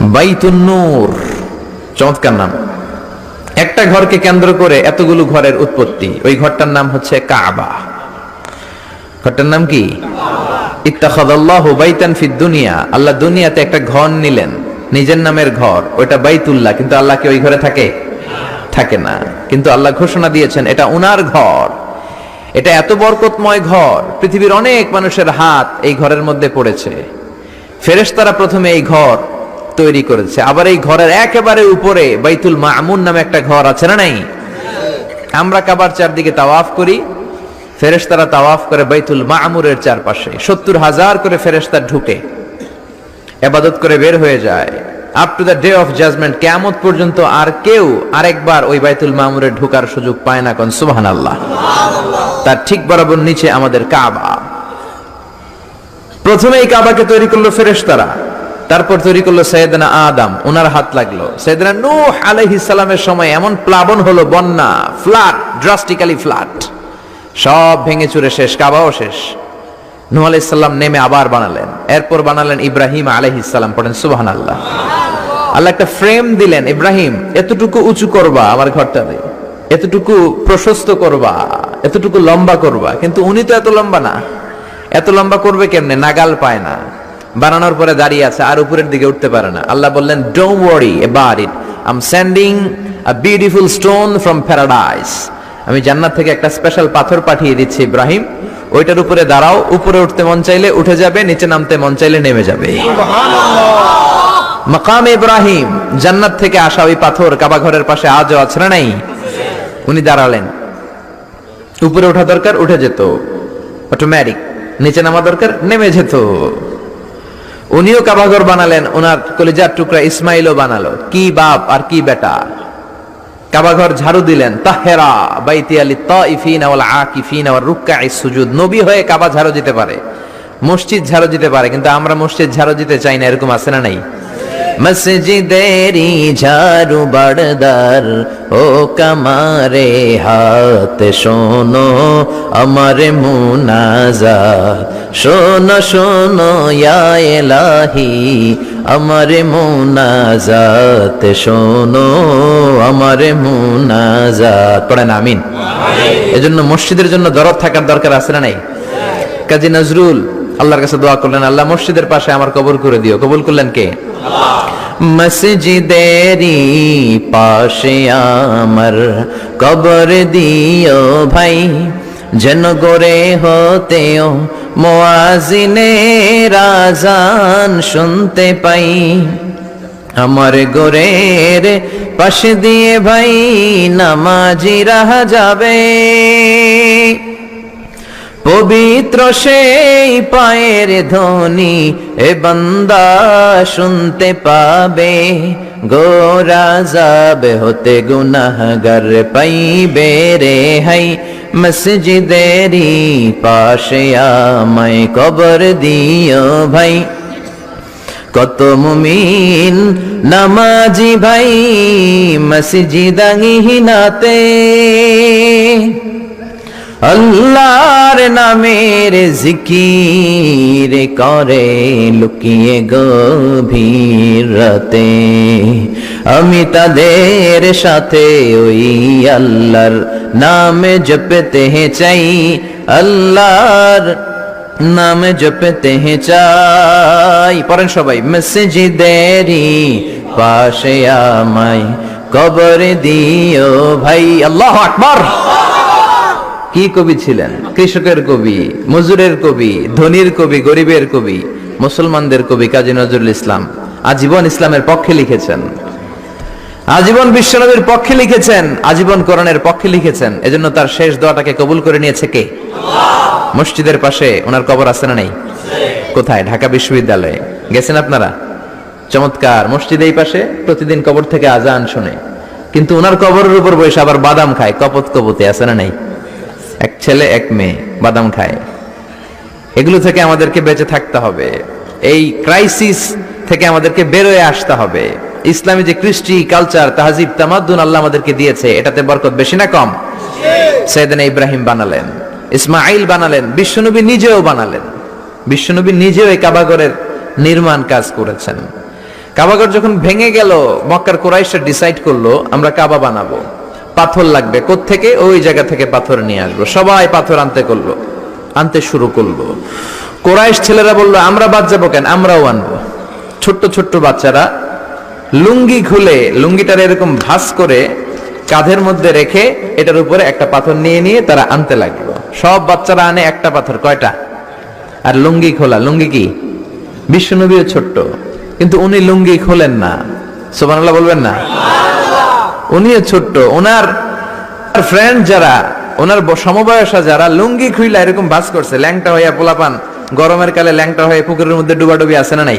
বাইতুন্নূর চমৎকার নাম। একটা ঘরকে কেন্দ্র করে এতগুলো ঘরের উৎপত্তি। ওই ঘরটার নাম হচ্ছে কাবা। ঘরটার নাম কি? ইত্তাখাদাল্লাহু বাইতান ফিদ দুনিয়া। আল্লাহ দুনিয়াতে একটা ঘর নিলেন। নিজের নামের ঘর। ওইটা বাইতুল্লাহ। কিন্তু আল্লাহ কি ওই ঘরে থাকে? থাকে না। কিন্তু আল্লাহ ঘোষণা দিয়েছেন, এটা উনার ঘর। এটা এত বরকতময় ঘর। পৃথিবীর অনেক মানুষের হাত এই ঘরের মধ্যে পড়েছে। ফেরেশতারা প্রথমে এই ঘর তৈরি করেছে। আবার এই ঘরের একেবারে উপরে বাইতুল মামুন নামে একটা ঘর আছে না নাই? আমরা কাবার চারদিকে তাওয়াফ করি, ফেরেশতারা তাওয়াফ করে বাইতুল মামুরের চারপাশে। সত্তর হাজার করে ফেরেশতা ঢুকে, এবাদত করে বের হয়ে যায়। Up to the day of judgement কেয়ামত পর্যন্ত আর কেউ আরেকবার ওই বাইতুল মামুরে ঢোকার সুযোগ পায় না কোন? সুবহান আল্লাহ তার ঠিক বরাবর নিচে আমাদের কাবা। প্রথমে এই কাবাকে তৈরি করল ফেরেশতারা। তারপর তৈরি করল সৈয়দনা আদম, ওনার হাত লাগল। সৈয়দনা নূহ আলাইহিস সালামের সময় এমন প্লাবন হলো, বন্যা, ফ্লাড ড্রাস্টিক্যালি ফ্লাড সব ভেঙে চুরে শেষ, কাবাও শেষ। নূহ আলাইহিস সালাম নেমে আবার বানালেন। এরপর বানালেন ইব্রাহিম আলাইহিস সালাম, পড়েন সুবহানাল্লাহ। আল্লাহ একটা ফ্রেম দিলেন, ইব্রাহিম, এতটুকু উঁচু করবা আমার ঘরটাতে এতটুকু প্রশস্ত করবা, এতটুকু লম্বা করবা। কিন্তু উনি তো এত লম্বা না। এত লম্বা করবে কেমনে? নাগাল পায় না। বানানোর পরে দাঁড়িয়ে আছে, আর উপরের দিকে উঠতে পারে না। আল্লাহ বললেন don't worry about it I am sending a beautiful stone from paradise আমি জান্নাত থেকে একটা স্পেশাল পাথর পাঠিয়ে দিচ্ছি, ইব্রাহিম। ওইটার উপরে দাঁড়াও, উপরে উঠতে মন চাইলে উঠে যাবে, নিচে নামতে মন চাইলে নেমে যাবে। মাকাম ইব্রাহিম, জান্নাত থেকে আসা ওই পাথর কাবা ঘরের পাশে আজও আছে না নাই? উনি দাঁড়ালেন। উপরে ওঠা দরকার, উঠে যেত। অটোমেটিক নিচে নামা দরকার, নেমে যেত। উনিও কাবাঘর বানালেন, ওনার কলেজার টুকরা ইসমাইলও বানালো। কি বাপ আর কি বেটা। কাবাঘর ঝাড়ু দিলেন, তাহেরা বাইতি আলী তিফিন ওয়াল আকিফিন ওয়াল রুক্কা সুজুদ। নবী হয়ে কাবা ঝাড়ু দিতে পারে, মসজিদ ঝাড়ু দিতে পারে, কিন্তু আমরা মসজিদ ঝাড়ু দিতে চাই না, এরকম আছে না নাই? মসজিদেরি ঝাড়ু বাড়দার ও কামারে হাত শোনো আমার মুনাজা শোনো শোনো ইয়া এলাহি আমার মুনাজাত শোনো আমার মুনাজাত। পড়েন আমিন। এজন্য মসজিদের জন্য দরদ থাকার দরকার আছে না নাই? কাজী নজরুল আল্লাহর কাছে দোয়া করলেন, আল্লাহ, মসজিদের পাশে আমার কবর করে দিও। কবুল করলেন কে? মসজিদেরি পাশে আমার কবর দিও ভাই, যেন গোরে হতেও মোয়াজিনে রাজান শুনতে পাই। আমার গোরের পাশে দিয়ে ভাই, নামাজি রাহা যাবে। পবিত্র সেই পায়ের ধ্বনি এ বান্দা শুনতে পাবে, গোরা যাবে হতে গুনাহগার পাইবে রে হাই। মসজিদেরি পাশে আমায় কবর দিও ভাই। কত মুমিন নামাজি ভাই মসজিদাঙ্গিনাতে আল্লাহর নামের জিকির করে লুকিয়ে গভীর রাতে। আমি তাদের সাথে ওই আল্লাহর নামে জপতে চাই, আল্লাহর নাম জপতে চাই। পড়েন সবাই মসজিদেরি পাশে আমায় কবর দিও ভাই, আল্লাহ আকবার। কি কবি ছিলেন? কৃষকের কবি, মজুরের কবি, ধনীর কবি, গরিবের কবি, মুসলমানদের কবি কাজী নজরুল ইসলাম। আজীবন ইসলামের পক্ষে লিখেছেন। আজীবন বিশ্বনবীর পক্ষে লিখেছেন, আজীবন কোরআনের পক্ষে লিখেছেন। এজন্য তার শেষ দোয়াটাকে কবুল করে নিয়েছে কে? মসজিদের পাশে ওনার কবর আছে না নেই? কোথায়? ঢাকা বিশ্ববিদ্যালয়ে। গেছেন আপনারা? চমৎকার, মসজিদ এই পাশে, প্রতিদিন কবর থেকে আজান শুনে। কিন্তু ওনার কবরের উপর বসে আবার বাদাম খায়, কপত কপতে, আছে না নেই? এক ছেলে, এক মেয়ে, বাদাম খায়। এগুলো থেকে আমাদেরকে বেঁচে থাকতে হবে। এই ক্রাইসিস থেকে আমাদেরকে বেরোয় আসতে হবে। ইসলামী যে কৃষ্টি কালচার তাহাজিব, তামাদ্দুন আল্লাহ আমাদেরকে দিয়েছে, এটাতে বরকত বেশি না কম? সেদিন ইব্রাহিম বানালেন ইসমাইল বানালেন, বিশ্বনবী নিজেও বানালেন। বিশ্বনবী নিজেও এই কাবাগরের নির্মাণ কাজ করেছেন। কাবাগর যখন ভেঙে গেল, মক্কার কোরাইশা ডিসাইড করল, আমরা কাবা বানাবো। পাথর লাগবে। থেকে ওই জায়গা থেকে পাথর নিয়ে আসব। সবাই পাথর আনতে করল। আনতে শুরু করল। কোরাইশ ছেলেরা বলল, আমরা বাদ যাব কেন? আমরাও আনব। ছোট্ট ছোট্ট বাচ্চারা লুঙ্গি খুলে, লুঙ্গিটার এরকম ভাস করে কাঁধের মধ্যে রেখে এটার উপরে একটা পাথর নিয়ে নিয়ে তারা আনতে লাগল। সব বাচ্চারা আনে একটা পাথর, কয়টা? আর লুঙ্গি খোলা। লুঙ্গি কি? বিশ্বনবীও ছোট্ট। কিন্তু উনি লুঙ্গি খোলেন না। সোমানাল্লাহ বলবেন না? উনিও ছোট্ট, ওনার ফ্রেন্ড যারা, ওনার সমবয়সা যারা, লুঙ্গি খুইলা এরকম বাস করছে, ল্যাংটা হইয়া পোলাপান, গরমের কালে ল্যাংটা হয়ে পুকুরের মধ্যে ডুবাডুবি আছে না নাই?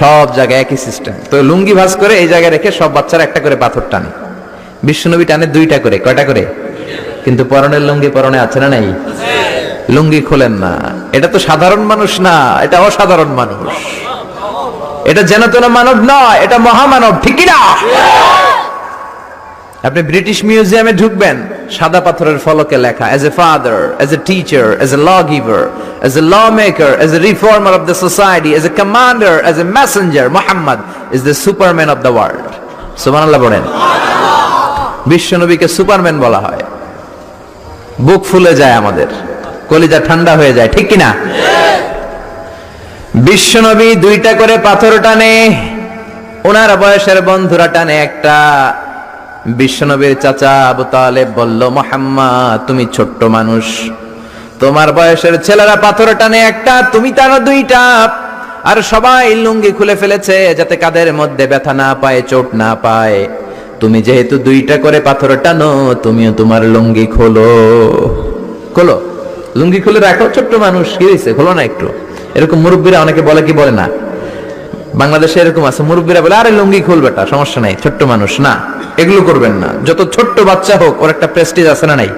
সব জায়গায় একই সিস্টেম তো লুঙ্গি ভাস করে এই জায়গায় রেখে সব বাচ্চারা একটা করে পাথর টানে। বিশ্বনবী টানে দুইটা করে, কয়টা করে? কিন্তু পরনের লুঙ্গি পরনে আছে না নাই? লুঙ্গি খোলেন না। এটা তো সাধারণ মানুষ না, এটা অসাধারণ মানুষ। এটা যেন তেন মানব নয়, এটা মহামানব, ঠিক না আপনি ব্রিটিশ মিউজিয়ামে ঢুকবেন, সাদা পাথরের ফলকে লেখা as a father as a teacher as a law giver as a law maker as a reformer of the society as a commander as a messenger Muhammad is the superman of the world সুবহানাল্লাহ বলেন। বিশ্বনবীকে Superman বলা হয়। বুক ফুলে যায় আমাদের, কলিজা ঠান্ডা হয়ে যায়, ঠিক কিনা? বিশ্বনবী দুইটা করে পাথর টানে, ওনার বয়সের বন্ধুরা টানে একটা। বিশ্বনবীর চাচা আবু তালেব বলল, মোহাম্মদ, তুমি ছোট্ট মানুষ। তোমার বয়সের ছেলেরা পাথর টানে একটা, তুমি টানো দুইটা। আর সবাই লুঙ্গি খুলে ফেলেছে যাতে কাদের মধ্যে ব্যথা না পায়, চোট না পায়। তুমি যেহেতু দুইটা করে পাথর টানো, তুমিও তোমার লুঙ্গি খোলো। খোলো? লুঙ্গি খুলে রাখো? ছোট্ট মানুষ, কি হয়েছে খোলো না একটু। এরকম মুরব্বীরা অনেকে বলে কি বলে না? বাংলাদেশে এরকম আছে, মুরব্বীরা বলে, আরে, লুঙ্গি খুল বেটা সমস্যা নাই, ছোট্ট মানুষ, না, এগুলো করবেন না, যত ছোট্ট বাচ্চা হোক, ওর একটা প্রেস্টিজ আছে না নাই?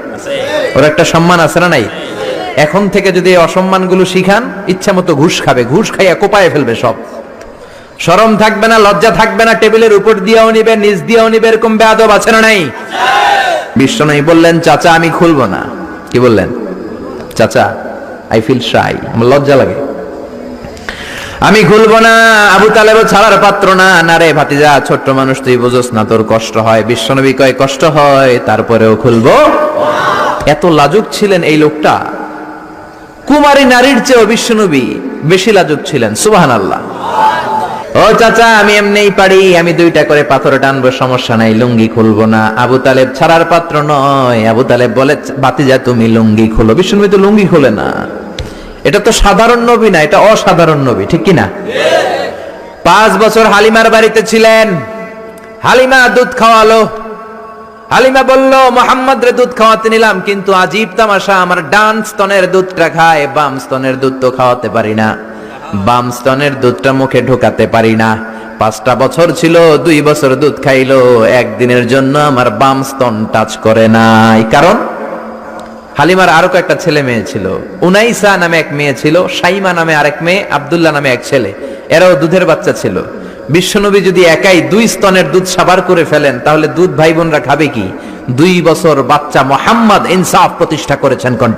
ওর একটা সম্মান আছে না নাই? এখন থেকে যদি অসম্মানগুলো শিখান, ইচ্ছা মতো ঘুষ খাবে, ঘুষ খাইয়া কোপায় ফেলবে সব। শরম থাকবে না, লজ্জা থাকবে না, টেবিলের উপর দিয়েও নিবে, নিচ দিয়েও নিবে, এরকম বেয়াদব আছে না নাই? বিশ্বনবী বললেন, চাচা, আমি খুলবো না। কি বললেন? চাচা আই ফিল শাই আমার লজ্জা লাগে। আমি খুলবো না, আবু তালেব ছাড়ার পাত্র না। না রে ভাতিজা, ছোট্ট মানুষ, তুই বুঝোস না, তোর কষ্ট হয়। বিশ্বনবী কয়, কষ্ট হয়, তারপরেও খুলবো। এত লাজুক ছিলেন এই লোকটা। কুমারী নারীর চেয়েও বিশ্বনবী বেশি লাজুক ছিলেন সুবাহান আল্লাহ ও চাচা, আমি এমনিই পারি, আমি দুইটা করে পাথর টানবো, সমস্যা নাই, লুঙ্গি খুলবো না। আবু তালেব ছাড়ার পাত্র নয়। আবু তালেব বলে বাতিজা তুমি লুঙ্গি খুলো। বিশ্বনবী তো লুঙ্গি খোলে না। এটা তো সাধারণ নবী না, এটা অসাধারণ নবী, ঠিক কি না পাঁচ বছর হালিমার বাড়িতে ছিলেন, হালিমা দুধ খাওয়ালো। হালিমা বলল, মোহাম্মদ রে দুধ খাওয়াতে নিলাম, কিন্তু আজীব তামাশা, আমার ডান স্তনের দুধটা খায়, বাম স্তনের দুধ তো খাওয়াতে পারি না। বাম স্তনের দুধটা মুখে ঢোকাতে পারি না। পাঁচটা বছর ছিল, দুই বছর দুধ খাইলো, একদিনের জন্য আমার বাম স্তন টাচ করে নাই। কারণ? হালিমার আরও কয়েকটা ছেলে মেয়ে ছিল। উনাইসা নামে এক মেয়ে ছিল সাইমা নামে আরেক মেয়ে, আবদুল্লাহ নামে এক ছেলে। এরাও দুধের বাচ্চা ছিল। বিশ্বনবী যদি একাই দুই স্তনের দুধ সাবার করে ফেলেন, তাহলে দুধ ভাই বোনরা খাবে কি? দুই বছর বাচ্চা মোহাম্মদ ইনসাফ প্রতিষ্ঠা করেছেন কোন?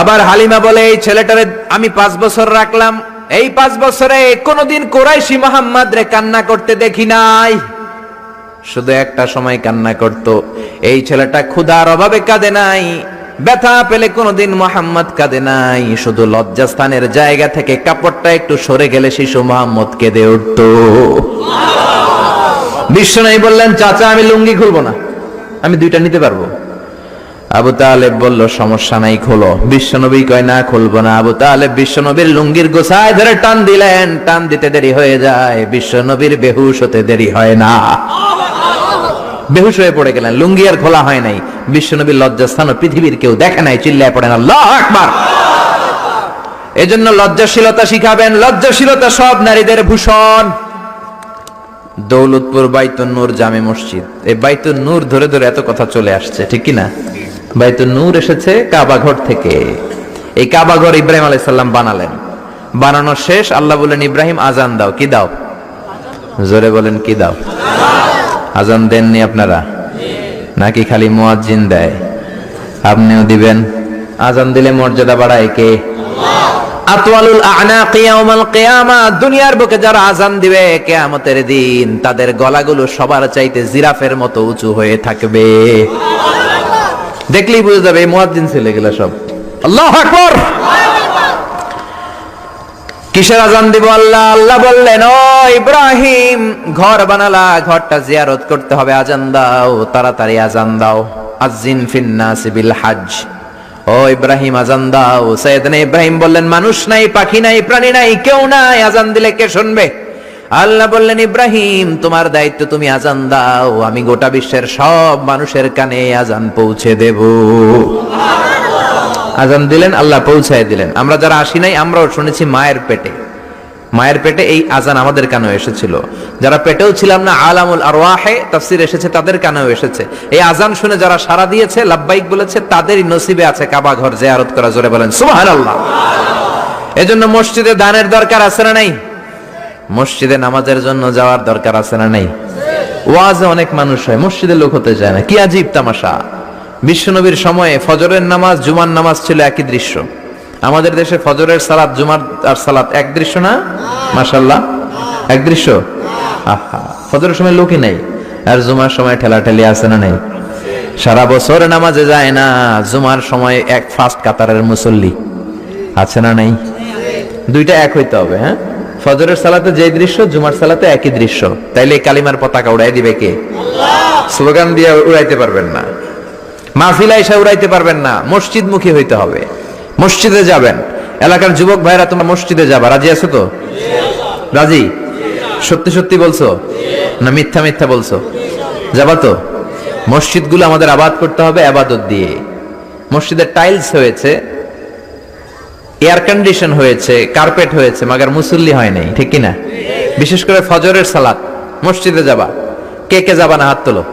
আবার হালিমা বলে, এই ছেলেটারে আমি পাঁচ বছর রাখলাম। এই পাঁচ বছরে কোনোদিন কোরাইশি মোহাম্মদ রে কান্না করতে দেখি নাই। শুধু একটা সময় কান্না করত। এই ছেলেটা ক্ষুধার অভাবে কাঁদে নাই, ব্যথা পেলে কোনোদিন মোহাম্মদ কাঁদে নাই। শুধু লজ্জাস্থানের জায়গা থেকে কাপড়টা একটু সরে গেলে শিশু মোহাম্মদ কেঁদে উঠত। বিশ্বনাই বললেন, চাচা, আমি লুঙ্গি খুলবো না, আমি দুইটা নিতে পারব। আবু তালেব বলল, সমস্যা নাই, খোলো। বিশ্বনবী কয়, না, খুলবো না। আবু তালেব বিশ্বনবীর লুঙ্গির গোসায় ধরে টান দিলেন, টান দিতে দেরি হয়ে যায়। বিশ্বনবীর বেহুশ হতে দেরি হয় না। বেহুশ হয়ে পড়ে গেলেন। লুঙ্গি আর খোলা হয় নাই। বিশ্বনবীর লজ্জাস্থান পৃথিবীর কেউ দেখে নাই। চিল্লায় পড়েন, আল্লাহ আকবার! এজন্য লজ্জাশীলতা শিখাবেন। লজ্জাশীলতা সব নারীদের ভূষণ। দৌলতপুর বাইতুন নূর জামে মসজিদ। এই বাইতুন নূর ধরে ধরে এত কথা চলে আসছে, ঠিক কি না বাইতুন নূর এসেছে কাবাঘর থেকে। এই কাবাঘর ইব্রাহিম আলাইহিস সালাম বানালেন। বানানো শেষ, আল্লাহ বলেন ইব্রাহিম, আজান দাও। কি দাও? জোরে বলেন, কি দাও? আজান দেননি আপনারা? নাকি খালি মুয়াজ্জিন দেয়? আপনিও দিবেন? আজান দিলে মর্যাদা বাড়ায় কে? আতওয়ালুল আনাকি ইয়াউমাল কিয়ামা। দুনিয়ার বুকে যারা আজান দিবে কিয়ামতের দিন তাদের গলাগুলো সবার চাইতে জিরাফের মতো উঁচু হয়ে থাকবে। দেখলেই বুঝে যাবে মুয়াজ্জিন ছেলে গেলা সব। আল্লাহু আকবার। কিসের আজান দিব আল্লাহ? আল্লাহ বললেন, ও ইব্রাহিম, ঘর বানালা, ঘরটা জিয়ারত করতে হবে, আজান দাও, তাড়াতাড়ি আজান দাও। আজিন ফিন্নাস বিল হাজ ও ইব্রাহিম, আজান দাও। সৈয়দনা ইব্রাহিম বললেন, মানুষ নাই, পাখি নাই, প্রাণী নাই, কেউ নাই, আজান দিলে কে শুনবে? আল্লাহ বললেন, ইব্রাহিম, তোমার দায়িত্ব তুমি আজান দাও, আমি গোটা বিশ্বের সব মানুষের কানে আজান পৌঁছে দেব। আজান দিলেন, আল্লাহ পৌঁছায় দিলেন। আমরা যারা আসি নাই, আমরাও শুনেছি মায়ের পেটে। মায়ের পেটে এই আজান আমাদের কানেও এসেছিল। যারা পেটেও ছিলাম না, আলামুল আরওয়াহে তাফসির এসেছে, তাদের কানেও এসেছে। এই আজান শুনে যারা সারা দিয়েছে লাব্বাইক বলেছে, তাদেরই নসিবে আছে কাবা ঘর জিয়ারত করা। জোরে বলেন, সুবহানাল্লাহ। এজন্য মসজিদে দানের দরকার আছে না নাই? মসজিদে নামাজের জন্য যাওয়ার দরকার আছে না নাই? ওয়াজে অনেক মানুষ হয় মসজিদে লোক হতে চায় না। কি আজীব তামাশা। বিশ্বনবীর সময়ে ফজরের নামাজ জুমার নামাজ ছিল একই দৃশ্য। আমাদের দেশে ফজরের সালাত জুমার আর সালাত এক দৃশ্য না? মাশাল্লাহ এক দৃশ্য? আহা ফজরের সময় লোকই নাই। আর জুমার সময় ঠেলাঠেলি আছে না নাই? সারা বছর নামাজে যায় না। জুমার সময় এক ফার্স্ট কাতারের মুসল্লি। আছে না নাই? দুইটা এক হইতে হবে হ্যাঁ? ফজরের সালাতে যে দৃশ্য জুমার সালাতে একই দৃশ্য। তাইলে কালিমার পতাকা উড়াই দিবে কে? স্লোগান দিয়ে উড়াইতে পারবেন না। মাহফিলা এসে উড়াইতে পারবেন না। মসজিদ মুখী হইতে হবে। মসজিদে যাবেন। এলাকার যুবক ভাইরা, তোমরা মসজিদে যাবা। রাজি আছো তো? রাজি? সত্যি সত্যি বলছো? না মিথ্যা মিথ্যা বলছো? যাবা তো? মসজিদগুলো আমাদের আবাদ করতে হবে আবাদত দিয়ে। মসজিদের টাইলস হয়েছে, এয়ার কন্ডিশন হয়েছে, কার্পেট হয়েছে, মাগার মুসল্লি হয় নাই, ঠিক কিনা? বিশেষ করে ফজরের সালাত। মসজিদে যাবা। কে কে যাবা না হাত তোলো?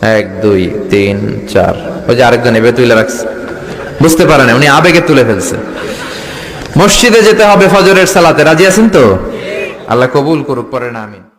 এক, দুই, তিন, চার। ওই যে আরেকজন এবে তুলে রাখছে। বুঝতে পারে না, উনি আবেগে তুলে ফেলছে। মসজিদে যেতে হবে ফজরের সালাতে। রাজি আছেন তো? আল্লাহ কবুল করুক, পরে না আমি